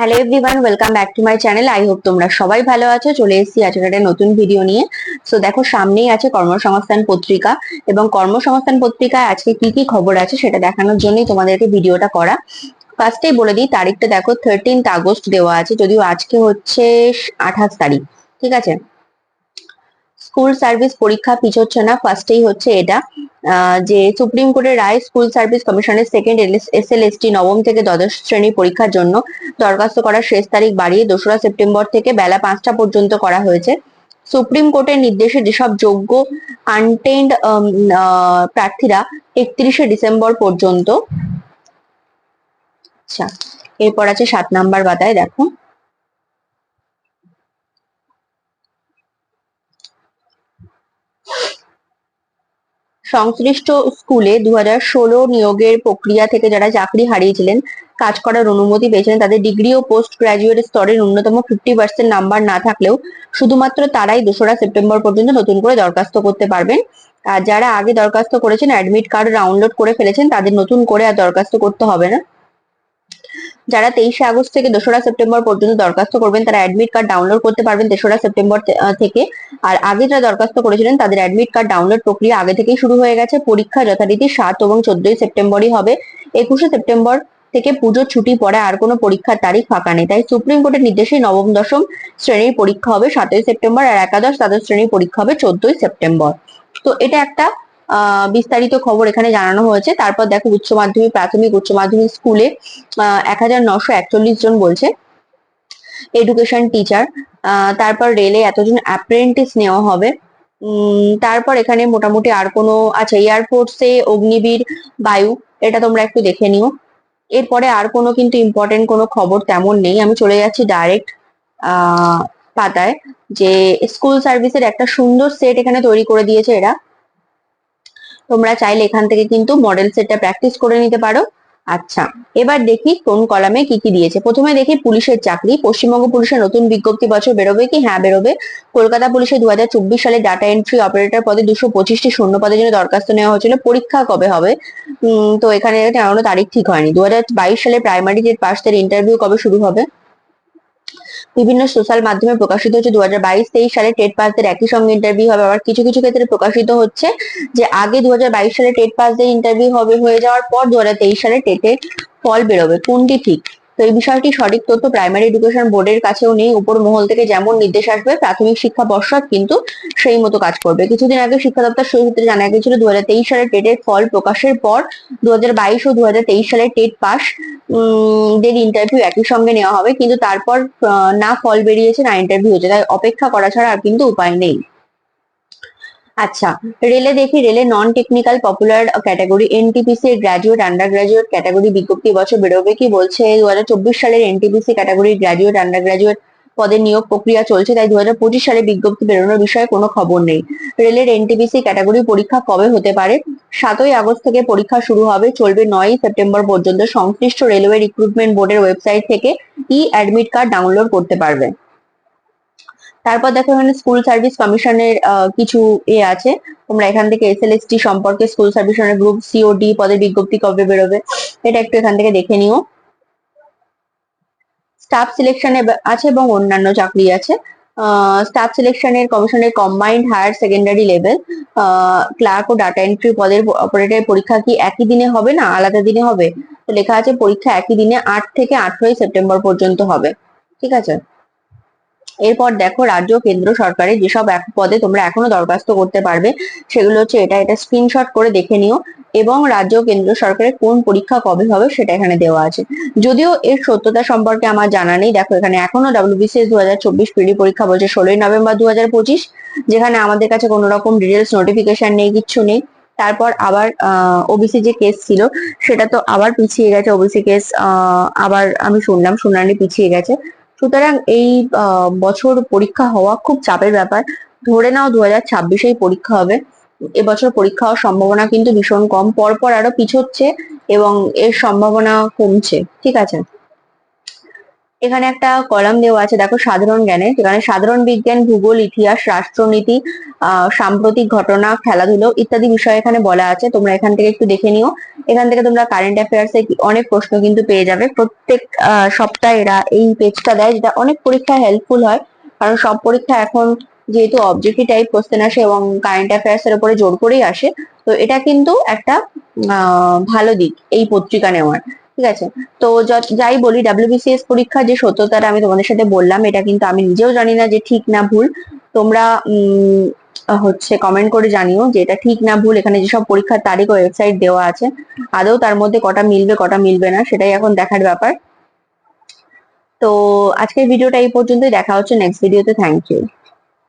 Hello everyone welcome back to my channel I hope তোমরা সবাই ভালো আছো। চলে এসেছি আজকে একটা নতুন ভিডিও নিয়ে। সো দেখো, সামনেই আছে কর্মসংস্থান পত্রিকা এবং কর্মসংস্থান পত্রিকায় আজকে কি কি খবর আছে সেটা দেখানোর জন্যই তোমাদেরকে ভিডিওটা করা। ফার্স্টেই বলে দিই, তারিখটা দেখো থার্টিন্থ আগস্ট দেওয়া আছে, যদিও আজকে হচ্ছে আঠাশ তারিখ, ঠিক আছে? স্কুল সার্ভিস পরীক্ষা পিছোচ্ছে না ফার্স্টেই হচ্ছে এটা যে সুপ্রিম কোর্টের রায় স্কুল সার্ভিস কমিশনের second S L S T নবম থেকে দ্বাদশ শ্রেণির পরীক্ষার জন্য দরখাস্ত করার শেষ তারিখ বাড়িয়ে দোসরা সেপ্টেম্বর থেকে বেলা পাঁচটা পর্যন্ত করা হয়েছে। সুপ্রিম কোর্টের নির্দেশে যেসব যোগ্য আনটেন্ড প্রার্থীরা একত্রিশে ডিসেম্বর পর্যন্ত আচ্ছা এরপর আছে সাত নাম্বার বাতায় দেখো। সংশ্লিষ্ট স্কুলে দু ষোলো নিয়োগের প্রক্রিয়া থেকে যারা চাকরি হারিয়েছিলেন, কাজ করার অনুমতি পেয়েছিলেন, তাদের ডিগ্রি ও পোস্ট গ্রাজুয়েট স্তরে ন্যূনতম ফিফটি পার্সেন্ট নাম্বার না থাকলেও শুধুমাত্র তারাই দোসরা সেপ্টেম্বর পর্যন্ত নতুন করে দরখাস্ত করতে পারবেন। আর যারা আগে দরখাস্ত করেছেন অ্যাডমিট কার্ড ডাউনলোড করে ফেলেছেন, তাদের নতুন করে আর দরখাস্ত করতে হবে না। যারা তেইশে আগস্ট থেকে দোসরা সেপ্টেম্বর পর্যন্ত দরখাস্ত করবেন, তারা অ্যাডমিট কার্ড ডাউনলোড করতে পারবেন তেসরা সেপ্টেম্বর থেকে। আর আগে যারা দরখাস্ত করেছিলেন, তাদের অ্যাডমিট কার্ড ডাউনলোড প্রক্রিয়া আগে থেকেই শুরু হয়ে গেছে। পরীক্ষা যথারীতি সাত এবং চোদ্দই সেপ্টেম্বরই হবে। একুশে সেপ্টেম্বর থেকে পুজোর ছুটি পরে আর কোনো পরীক্ষার তারিখ ফাঁকা নেই। তাই সুপ্রিম কোর্টের নির্দেশে নবম, দশম শ্রেণির পরীক্ষা হবে সাতই সেপ্টেম্বর আর একাদশ, দ্বাদশ শ্রেণির পরীক্ষা হবে চোদ্দই সেপ্টেম্বর। তো এটা একটা বিস্তারিত খবর এখানে জানানো হয়েছে। তারপর দেখো উচ্চ মাধ্যমিক, প্রাথমিক, উচ্চ মাধ্যমিক স্কুলে এক হাজার নশো একচল্লিশ জন বলছে। এডুকেশন টিচার তারপর রেলে এতজন অ্যাপ্রেন্টিস নেওয়া হবে। তারপর এখানে মোটামুটি আর কোনো আচ্ছা এয়ারফোর্সে অগ্নিবীর, বায়ু, এটা তোমরা একটু দেখে নিও। এরপরে আর কোনো কিন্তু ইম্পর্টেন্ট কোনো খবর তেমন নেই। আমি চলে যাচ্ছি ডাইরেক্ট পাতায় যে স্কুল সার্ভিসের একটা সুন্দর সেট এখানে তৈরি করে দিয়েছে এরা। তোমরা চাইলে এখান থেকে কিন্তু মডেল সেটটা প্র্যাকটিস করে নিতে পারো। আচ্ছা এবার দেখি কোন কলামে কি কি দিয়েছে। প্রথমে দেখি পুলিশের চাকরি। পশ্চিমবঙ্গ পুলিশের নতুন বিজ্ঞপ্তি, বছর বেরোবে কি? হ্যাঁ বেরোবে। কলকাতা পুলিশে দু হাজার চব্বিশ সালে ডাটা এন্ট্রি অপারেটর পদে দুশো পঁচিশটি শূন্য পদের জন্য দরখাস্ত নেওয়া হয়েছিল। পরীক্ষা কবে হবে? তো এখানে এখনও তারিখ ঠিক হয়নি। দু হাজার বাইশ সালে প্রাইমারি টেট পাসদের ইন্টারভিউ কবে শুরু হবে? বিভিন্ন সোশ্যাল মাধ্যমে প্রকাশিত হচ্ছে। দু হাজার বাইশ, তেইশ সালে টেট পাসদের একই সঙ্গে ইন্টারভিউ হবে। আবার কিছু কিছু ক্ষেত্রে প্রকাশিত হচ্ছে যে আগে দু হাজার বাইশ সালে টেট পাসদের ইন্টারভিউ হবে, হয়ে যাওয়ার পর দু হাজার তেইশ সালে টেটের ফল বেরোবে। কোনটি ঠিক? তো এই বিষয়টি সঠিক তথ্য প্রাইমারি এডুকেশন বোর্ডের কাছেও নেই। উপর মহল থেকে যেমন নির্দেশ আসবে, প্রাথমিক শিক্ষা পর্ষদ কিন্তু সেই মতো কাজ করবে। কিছুদিন আগে শিক্ষা দপ্তর সূত্রে জানা গেছিল দু সালে টেটের ফল প্রকাশের পর দুহাজার বাইশ ও দু সালে টেট পাস দের ইন্টারভিউ একই সঙ্গে নেওয়া হবে, কিন্তু তারপর না ফল বেরিয়েছে, না ইন্টারভিউ হচ্ছে তাই অপেক্ষা করা ছাড়া আর কিন্তু উপায় নেই। আচ্ছা রেলে দেখি, রেলে non technical popular category NTPC graduate undergraduate category বিজ্ঞপ্তি বছর বেরোবে কি বলছে? দু হাজার চব্বিশ সালের NTPC category graduate under graduate পদের নিয়োগ প্রক্রিয়া চলছে, তাই দু সালে বিজ্ঞপ্তি বেরোনোর বিষয়ে কোনো খবর নেই। রেলের এনটিপিসি ক্যাটাগরি পরীক্ষা কবে হতে পারে? সাতই আগস্ট থেকে পরীক্ষা শুরু হবে, চলবে নয়ই সেপ্টেম্বর পর্যন্ত। সংশ্লিষ্ট রেলওয়ে রিক্রুটমেন্ট বোর্ডের ওয়েবসাইট থেকে ই অ্যাডমিট কার্ড ডাউনলোড করতে পারবে। তারপর দেখো এখানে স্কুল সার্ভিস কমিশনের কিছু এ আছে। তোমরা এখান থেকে এস এসএলএসটি সম্পর্কে স্কুল সার্ভিসনের গ্রুপ সিওডি পদের বিজ্ঞপ্তি কবে বেরোবে, এটা একটু এখান থেকে দেখে নিও। স্টাফ সিলেকশনে আছে এবং অন্যান্য চাকরি আছে। স্টাফ সিলেকশনের কমিশনের combined higher secondary level clerk ও ডাটা এন্ট্রি পদের অপারেটর পরীক্ষা কি একই দিনে হবে না আলাদা দিনে হবে? তো লেখা আছে পরীক্ষা একই দিনে আট থেকে আঠারোই সেপ্টেম্বর পর্যন্ত হবে। ঠিক আছে? এরপর দেখো রাজ্য কেন্দ্র সরকারের যেসব পদে তোমরা এখনও দরখাস্ত করতে পারবে, সেগুলো হচ্ছে এটা এটা স্ক্রিনশট করে দেখে নিও। এবং রাজ্য কেন্দ্র সরকারের কোন পরীক্ষা কবে হবে সেটা এখানে দেওয়া আছে। যদিও এর সত্যতা সম্পর্কে আমার জানা নেই, দেখো এখানে এখনও ডাব্লিউবিসিএস দু হাজার চব্বিশ পিডি পরীক্ষা বলছে ষোলোই নভেম্বর দু হাজার পঁচিশ, যেখানে আমাদের কাছে কোনো রকম ডিটেলস নোটিফিকেশন নেই, কিচ্ছু নেই। তারপর আবার ওবিসি যে কেস ছিল, সেটা তো আবার পিছিয়ে গেছে ওবিসি কেস আবার আমি শুনলাম, শুনানি পিছিয়ে গেছে। সুতরাং এই বছর পরীক্ষা হওয়া খুব চাপের ব্যাপার। ধরে নাও দু হাজার ছাব্বিশেই পরীক্ষা হবে। এবছর পরীক্ষা হওয়ার সম্ভাবনা কিন্তু ভীষণ কম, পরপর আরও পিছোচ্ছে এবং এর সম্ভাবনা কমছে, ঠিক আছে? এখানে একটা কলাম দেওয়া আছে, দেখো সাধারণ জ্ঞানে, যেখানে সাধারণ বিজ্ঞান, ভূগোল, ইতিহাস, রাষ্ট্রনীতি সাম্প্রতিক ঘটনা, খেলাধুলো ইত্যাদি বিষয় এখানে বলা আছে, তোমরা এখান থেকে একটু দেখে নিও। এখান থেকে তোমরা কারেন্ট অ্যাফেয়ার্স এ অনেক প্রশ্ন কিন্তু পেয়ে যাবে, প্রত্যেক সপ্তাহে এরা এই পেজটা দেয়, যেটা অনেক পরীক্ষায় হেল্পফুল হয়, কারণ সব পরীক্ষা এখন যেহেতু অবজেক্টিভ টাইপ কোশ্চেন আসে এবং কারেন্ট অ্যাফেয়ার্স এর উপরে জোর করেই আসে, তো এটা কিন্তু একটা ভালো দিক এই পত্রিকা নেওয়ার, ঠিক আছে? তো যাই বলি ডাব্লিউবিসিএস পরীক্ষা যে সত্যতাটা আমি তোমাদের সাথে বললাম, এটা কিন্তু আমি নিজেও জানি না যে ঠিক না ভুল। তোমরা হচ্ছে কমেন্ট করে জানিও যে এটা ঠিক না ভুল। এখানে যেসব পরীক্ষার তারিখ ও ওয়েবসাইট দেওয়া আছে, আদৌ তার মধ্যে কটা মিলবে কটা মিলবে না, সেটাই এখন দেখার ব্যাপার। তো আজকের ভিডিওটা এই পর্যন্তই। দেখা হচ্ছে নেক্সট ভিডিওতে থ্যাংক ইউ